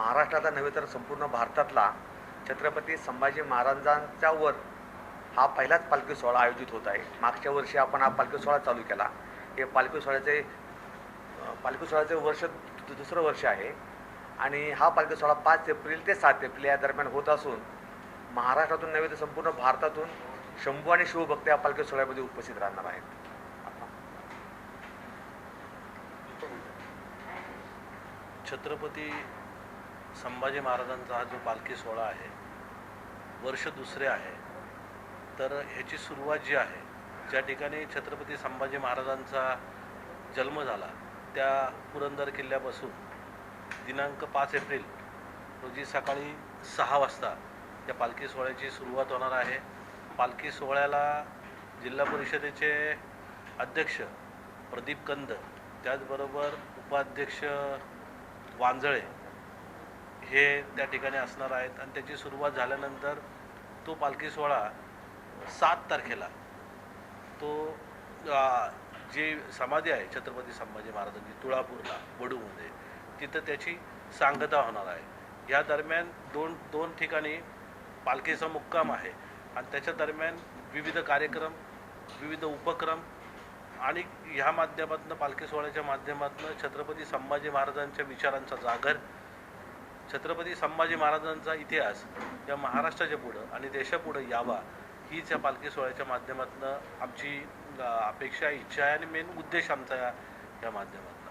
महाराष्ट्राचा नव्हे तर संपूर्ण भारतातला छत्रपती संभाजी महाराजांच्या वर हा पहिलाच पालखी सोहळा आयोजित होत आहे. मागच्या वर्षी आपण हा पालखी सोहळा चालू केला. हे पालखी सोहळ्याचे पालखी सोहळ्याचे वर्ष दुसरं वर्ष आहे. आणि हा पालखी सोहळा पाच एप्रिल ते सात एप्रिल या दरम्यान होत असून महाराष्ट्रातून नव्हे तर संपूर्ण भारतातून शंभू आणि शिवभक्त या पालखी सोहळ्यामध्ये उपस्थित राहणार आहेत. छत्रपती संभाजी महाराजांचा हा जो पालखी सोहळा आहे वर्ष दुसरे आहे तर ह्याची सुरुवात जी आहे ज्या ठिकाणी छत्रपती संभाजी महाराजांचा जन्म झाला त्या पुरंदर किल्ल्यापासून दिनांक पाच एप्रिल रोजी सकाळी सहा वाजता त्या पालखी सोहळ्याची सुरुवात होणार आहे. पालखी सोहळ्याला जिल्हा परिषदेचे अध्यक्ष प्रदीप कंद त्याचबरोबर उपाध्यक्ष वांजळे हे त्या ठिकाणी असणार आहेत. आणि त्याची सुरुवात झाल्यानंतर तो पालखी सोहळा सात तारखेला. तो जी समाधी आहे छत्रपती संभाजी महाराजांची तुळापूरला वडूमध्ये तिथं त्याची सांगता होणार आहे. या दरम्यान दोन दोन ठिकाणी पालखीचा मुक्काम आहे. आणि त्याच्या दरम्यान विविध कार्यक्रम विविध उपक्रम आणि ह्या माध्यमातून पालखी सोहळ्याच्या माध्यमातून छत्रपती संभाजी महाराजांच्या विचारांचा जागर छत्रपती संभाजी महाराजांचा इतिहास या महाराष्ट्राच्या पुढं आणि देशापुढं यावा हीच या पालखी सोहळ्याच्या माध्यमातून आमची अपेक्षा इच्छा आहे आणि मेन उद्देश आमचा या या माध्यमात